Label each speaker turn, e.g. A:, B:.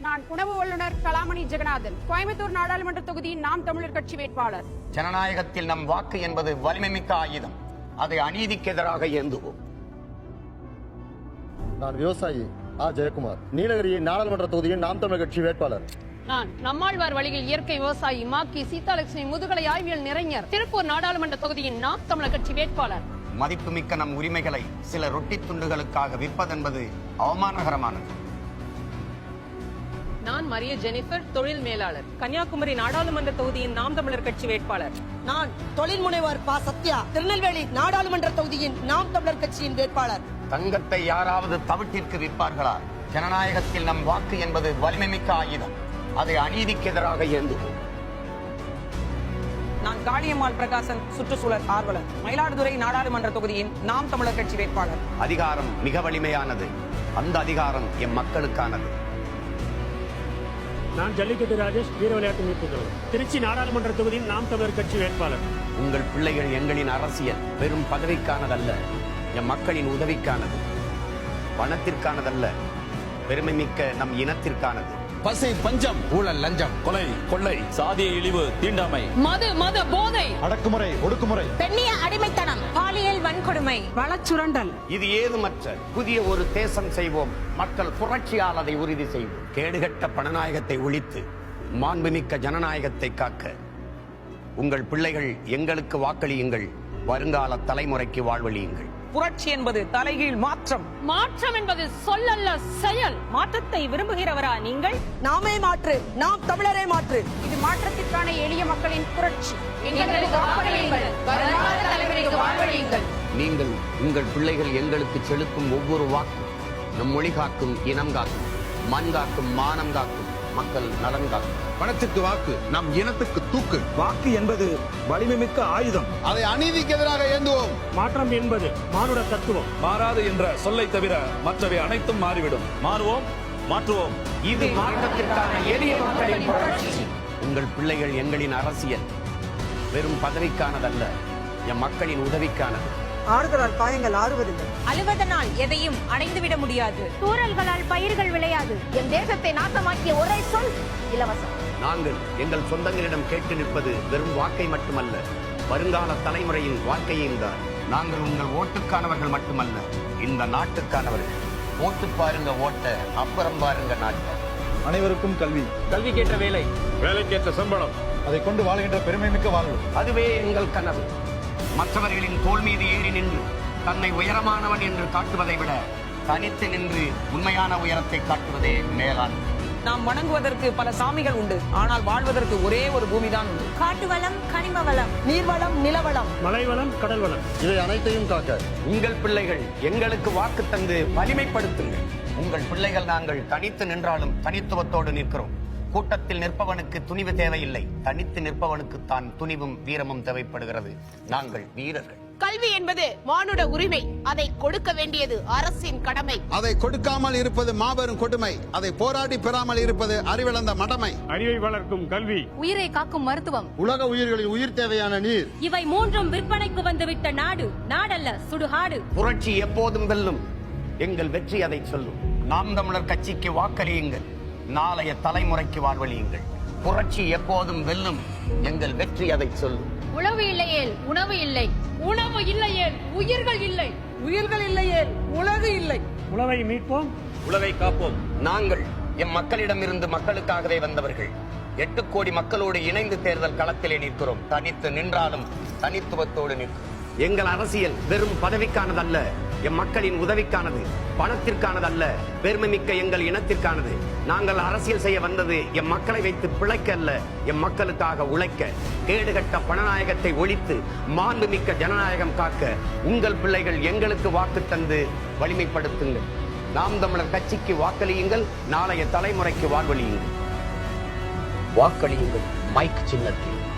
A: நான் உணவு வல்லுநர் கலாமணி ஜெகநாதன். கோயம்புத்தூர் நாடாளுமன்ற தொகுதியின் நாம் தமிழர் கட்சி வேட்பாளர்.
B: ஜனநாயகத்தில் நம் வாக்கு என்பது வலிமைமிக்க ஆயுதம். அதை அநீதிக்கு எதிராக ஏந்துவோம்.
C: நான் விவசாயி ஆ. ஜெயக்குமார். நீலகிரி நாடாளுமன்ற தொகுதியின் நாம் தமிழர் கட்சி வேட்பாளர்.
D: நான் நம்மாழ்வார் வழியில் இயற்கை விவசாயி மாக்கி சீதாலட்சுமி முதுகலை ஆய்வியல் நிறைஞர் திருப்பூர் நாடாளுமன்ற தொகுதியின் நாம் தமிழர் கட்சி வேட்பாளர்.
B: மதிப்புமிக்க நம் உரிமைகளை சில ரொட்டி துண்டுகளுக்காக விற்பதென்பது அவமானகரமானது.
E: நான் மரிய ஜெனிஃபர் தொழில் மேலாளர். கன்னியாகுமரி நாடாளுமன்ற தொகுதியின் நாம் தமிழர் கட்சி வேட்பாளர்.
F: நான் தொழில் முனைவர் பா. சத்யா திருநெல்வேலி நாடாளுமன்ற தொகுதியின் நாம் தமிழர் கட்சியின் வேட்பாளர்.
B: தங்கத்தை யாராவது தவிட்டிற்கு விற்பார்களா? ஜனநாயகத்தில் நம் வாக்கு என்பது வலிமைமிக்க ஆயுதம். அதை அநீதிக்கு எதிராக ஏந்துவோம்
E: நான் காளியம்மாள் பிரகாசன் சுற்றுச்சூழல் ஆர்வலர். மயிலாடுதுறை நாடாளுமன்ற தொகுதியின் நாம் தமிழர் கட்சி வேட்பாளர்.
B: அதிகாரம் மிக வலிமையானது. அந்த அதிகாரம் எம் மக்களுக்கானது.
G: நான் ஜல்லிக்கட்டு ராஜேஷ் வீர விளையாட்டு மீட்புகள் திருச்சி நாடாளுமன்ற தொகுதியின் நாம் தமிழர் கட்சி வேட்பாளர்.
B: உங்கள் பிள்ளைகள் எங்களின் அரசியல் வெறும் பதவிக்கானதல்ல எம் மக்களின் உதவிக்கானது பணத்திற்கானதல்ல பெருமைமிக்க நம் இனத்திற்கானது.
H: பசை பஞ்சம் ஊழல் லஞ்சம் கொலை கொள்ளை சாதிய இழிவு தீண்டாமை.
D: மது மத போதை.
C: அடக்குமுறை ஒடுக்குமுறை.
F: பெண்ணிய அடிமைத்தனம் பாலியல் வன்கொடுமை.
E: வளச்சுரண்டல்.
B: இது ஏதுமற்ற புதிய ஒரு தேசம் செய்வோம். மக்கள் புரட்சியால் அதை உறுதி செய்வோம். கேடுகட்ட பணநாயகத்தை ஒழித்து மாண்புமிக்க ஜனநாயகத்தை காக்க உங்கள் பிள்ளைகள் எங்களுக்கு வாக்களியுங்கள். வருங்கால தலைமுறைக்கு வாழ்வழியுங்கள்.
E: புரட்சி என்பது தலைகீழ் மாற்றம்.
D: மாற்றம் என்பது சொல்லல்ல செயல்.
E: மாற்றத்தை விரும்புகிறவரா நீங்கள்?
F: நாமே மாற்று நாம் தமிழரே மாற்று.
A: இது மாற்றத்திற்கான எளிய மக்களின் புரட்சி.
B: நீங்கள் உங்கள் பிள்ளைகள் எங்களுக்கு செலுத்தும் ஒவ்வொரு வாக்கும் நம் மொழி காக்கும் இனம் காக்கும் மண் காக்கும் மானம் காக்கும். மக்கள் நலன்
H: பணத்துக்கு வாக்கு நம் இனத்துக்கு தூக்கு.
I: வாக்கு என்பது வலிமைமிக்க ஆயுதம்.
H: அதை அநீதிக்கு எதிராக ஏந்துவோம்.
G: மாற்றம் என்பது மானுட தத்துவம்.
I: மாறாது என்ற சொல்லை தவிர மற்றவை அனைத்தும் மாறிவிடும். மாறுவோம் மாற்றுவோம்.
B: இது மாற்றத்திற்கான எளிய மக்களின் புரட்சி உங்கள் பிள்ளைகள் எங்களின் அரசியல். வெறும் பதவிக்கானதல்ல எம் மக்களின் உதவிக்கானது.
F: ஆறுதலால் காயங்கள் ஆறுவதில்லை.
J: அழுவதனால் எதையும் அடைந்துவிட முடியாது.
A: தூரல்களால் பயிர்கள் விளையாது. என் தேசத்தை நாசமாக்கிய ஒரே சொல் இலவசம்.
B: நாங்கள் எங்கள் சொந்தங்களிடம் கேட்டு நிற்பது வெறும் வாக்கை மட்டுமல்ல வருங்கால தலைமுறையின் வாழ்க்கையும் தான் நாங்கள் உங்கள் ஓட்டுக்கானவர்கள் மட்டுமல்ல இந்த நாட்டுக்கானவர்கள். ஓட்டு பாருங்க ஓட்ட அப்புறம் பாருங்க நாட்டை
C: அனைவருக்கும் கல்வி.
E: கல்விக்கேற்ற வேலை.
I: வேலைக்கேற்ற சம்பளம்.
C: அதை கொண்டு வாழ்கின்ற பெருமைமிக்க வாழ்வு.
B: அதுவே எங்கள் கனவு. மற்றவர்களின் தோல் மீது ஏறி நின்று தன்னை உயரமானவன் என்று காட்டுவதை விட தனித்து நின்று உண்மையான உயரத்தை காட்டுவதே மேலான்.
E: நாம் வணங்குவதற்கு பல சாமிகள் உண்டு. ஆனால் வாழ்வதற்கு ஒரே ஒரு பூமிதான் உண்டு.
J: காட்டு வளம் கனிம வளம்
F: நீர்வளம் நிலவளம்.
G: மலை வளம் கடல் வளம்
C: இதை அனைத்தையும் காக்க
B: உங்கள் பிள்ளைகள் எங்களுக்கு வாக்கு தந்து வலிமைப்படுத்துங்கள். உங்கள் பிள்ளைகள் நாங்கள் தனித்து நின்றாலும் தனித்துவத்தோடு நிற்கிறோம். கூட்டத்தில் நிற்பவனுக்கு துணிவு தேவையில்லை. தனித்து நிற்பவனுக்கு தான் துணிவும் வீரமும் தேவைப்படுகிறது. நாங்கள் வீரர்கள்.
A: கல்வி என்பது மானுட உரிமை. அதை கொடுக்க வேண்டியது அரசின் கடமை.
H: அதை கொடுக்காமல் இருப்பது மாபெரும் கொடுமை. அதை போராடி பெறாமல் இருப்பது அறிவிழந்த மடமை.
G: அறிவை வளர்க்கும் கல்வி.
J: உயிரை காக்கும் மருத்துவம்.
C: உலக உயிர்களின் உயிர் தேவையான நீர்.
J: இவை மூன்றும் விற்பனைக்கு வந்துவிட்ட நாடு. நாடல்ல சுடுகாடு.
B: புரட்சி எப்போதும் வெல்லும். எங்கள் வெற்றி அதை சொல்லும். நாம் தமிழர் கட்சிக்கு வாக்களியுங்கள். நாளைய தலைமுறைக்கு வாழ்வழியுங்கள். புரட்சி எப்போதும் வெல்லும். எங்கள் வெற்றி அதை சொல்லும்
D: உழவு இல்லையேல் உணவு இல்லை. உணவு இல்லையேல் உயிர்கள் இல்லை.
F: உயிர்கள் இல்லையே உலகு இல்லை.
G: உழவை மீட்போம்.
I: உலகை காப்போம்.
B: நாங்கள் எம் மக்களிடமிருந்து மக்களுக்காகவே வந்தவர்கள். எட்டு கோடி மக்களோடு இணைந்து தேர்தல் களத்திலே நிற்கிறோம். தனித்து நின்றாலும் தனித்துவத்தோடு நிற்கிறோம் எங்கள் அரசியல் வெறும் பதவிக்கானதல்ல. எம் மக்களின் உதவிக்கானது பணத்திற்கானதல்ல. பெருமைமிக்க எங்கள் இனத்திற்கானது. நாங்கள் அரசியல் செய்ய வந்தது எம் மக்களை வைத்து பிழைக்க அல்ல எம் மக்களுக்காக உழைக்க. கேடுகட்ட பணநாயகத்தை ஒழித்து மாண்புமிக்க ஜனநாயகம் காக்க உங்கள் பிள்ளைகள் எங்களுக்கு வாக்கு தந்து வலிமைப்படுத்துங்கள். நாம் தமிழர் கட்சிக்கு வாக்களியுங்கள் நாளைய தலைமுறைக்கு வாழ்வழியுங்கள். வாக்களியுங்கள் மைக் சின்னத்தில்.